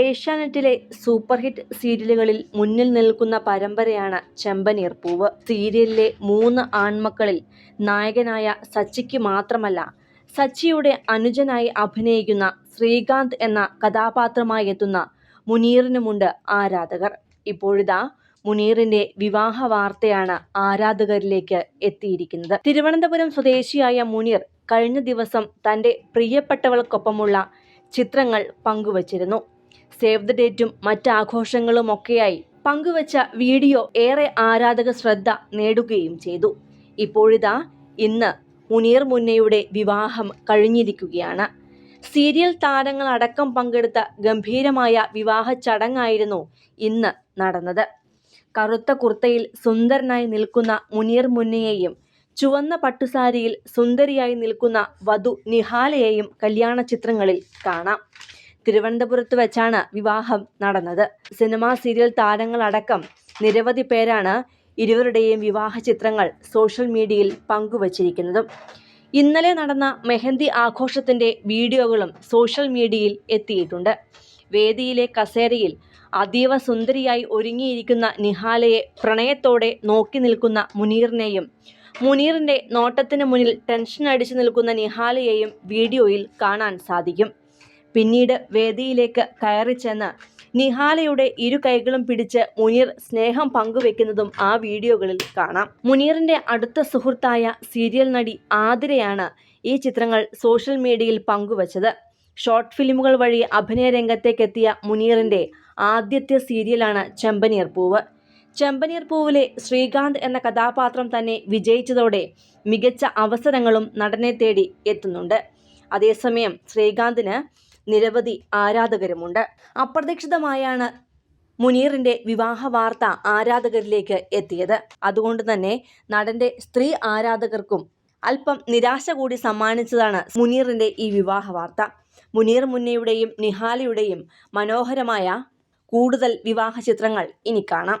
ഏഷ്യാനെറ്റിലെ super hit സീരിയലുകളിൽ മുന്നിൽ നിൽക്കുന്ന പരമ്പരയാണ് ചെമ്പനീർ പൂവ് സീരിയലിലെ മൂന്ന് ആൺമക്കളിൽ നായകനായ സച്ചിക്ക് മാത്രമല്ല സച്ചിയുടെ അനുജനായി അഭിനയിക്കുന്ന ശ്രീകാന്ത് എന്ന കഥാപാത്രമായി എത്തുന്ന മുനീറിനുമുണ്ട് ആരാധകർ. ഇപ്പോഴിതാ മുനീറിന്റെ വിവാഹ വാർത്തയാണ് ആരാധകരിലേക്ക് എത്തിയിരിക്കുന്നത്. തിരുവനന്തപുരം സ്വദേശിയായ മുനീർ കഴിഞ്ഞ ദിവസം തന്റെ പ്രിയപ്പെട്ടവൾക്കൊപ്പമുള്ള ചിത്രങ്ങൾ പങ്കുവച്ചിരുന്നു. സേവ് ദ ഡേറ്റും മറ്റ് ആഘോഷങ്ങളുമൊക്കെയായി പങ്കുവച്ച വീഡിയോ ഏറെ ആരാധക ശ്രദ്ധ നേടുകയും ചെയ്തു. ഇപ്പോഴിതാ ഇന്ന് മുനീർ മുന്നയുടെ വിവാഹം കഴിഞ്ഞിരിക്കുകയാണ്. സീരിയൽ താരങ്ങളടക്കം പങ്കെടുത്ത ഗംഭീരമായ വിവാഹ ചടങ്ങായിരുന്നു ഇന്ന് നടന്നത്. കറുത്ത കുർത്തയിൽ സുന്ദരനായി നിൽക്കുന്ന മുനീർ മുന്നയെയും ചുവന്ന പട്ടുസാരിയിൽ സുന്ദരിയായി നിൽക്കുന്ന വധു നിഹാലയെയും കല്യാണ ചിത്രങ്ങളിൽ കാണാം. തിരുവനന്തപുരത്ത് വെച്ചാണ് വിവാഹം നടന്നത്. സിനിമാ സീരിയൽ താരങ്ങളടക്കം നിരവധി പേരാണ് ഇരുവരുടെയും വിവാഹ ചിത്രങ്ങൾ സോഷ്യൽ മീഡിയയിൽ പങ്കുവച്ചിരിക്കുന്നതും. ഇന്നലെ നടന്ന മെഹന്തി ആഘോഷത്തിന്റെ വീഡിയോകളും സോഷ്യൽ മീഡിയയിൽ എത്തിയിട്ടുണ്ട്. വേദിയിലെ കസേരയിൽ അതീവ സുന്ദരിയായി ഒരുങ്ങിയിരിക്കുന്ന നിഹാലയെ പ്രണയത്തോടെ നോക്കി നിൽക്കുന്ന മുനീറിനെയും മുനീറിന്റെ നോട്ടത്തിന് മുന്നിൽ ടെൻഷൻ അടിച്ചു നിൽക്കുന്ന നിഹാലയെയും വീഡിയോയിൽ കാണാൻ സാധിക്കും. പിന്നീട് വേദിയിലേക്ക് കയറി ചെന്ന് നിഹാലയുടെ ഇരു കൈകളും പിടിച്ച് മുനീർ സ്നേഹം പങ്കുവെക്കുന്നതും ആ വീഡിയോകളിൽ കാണാം. മുനീറിന്റെ അടുത്ത സുഹൃത്തായ സീരിയൽ നടി ആതിരയാണ് ഈ ചിത്രങ്ങൾ സോഷ്യൽ മീഡിയയിൽ പങ്കുവച്ചത്. ഷോർട്ട് ഫിലിമുകൾ വഴി അഭിനയ രംഗത്തേക്കെത്തിയ മുനീറിന്റെ ആദ്യത്തെ സീരിയലാണ് ചെമ്പനീർ പൂവ്. ചെമ്പനീർ പൂവിലെ ശ്രീകാന്ത് എന്ന കഥാപാത്രം തന്നെ വിജയിച്ചതോടെ മികച്ച അവസരങ്ങളും നടനെ തേടി എത്തുന്നുണ്ട്. അതേസമയം ശ്രീകാന്തിന് നിരവധി ആരാധകരുമുണ്ട്. അപ്രതീക്ഷിതമായാണ് മുനീറിന്റെ വിവാഹ വാർത്ത ആരാധകരിലേക്ക് എത്തിയത്. അതുകൊണ്ട് തന്നെ നടന്റെ സ്ത്രീ ആരാധകർക്കും അല്പം നിരാശ കൂടി സമ്മാനിച്ചതാണ് മുനീറിന്റെ ഈ വിവാഹ വാർത്ത മുനീർ മുന്നയുടെയും നിഹാലയുടെയും മനോഹരമായ കൂടുതൽ വിവാഹ ചിത്രങ്ങൾ ഇനി കാണാം.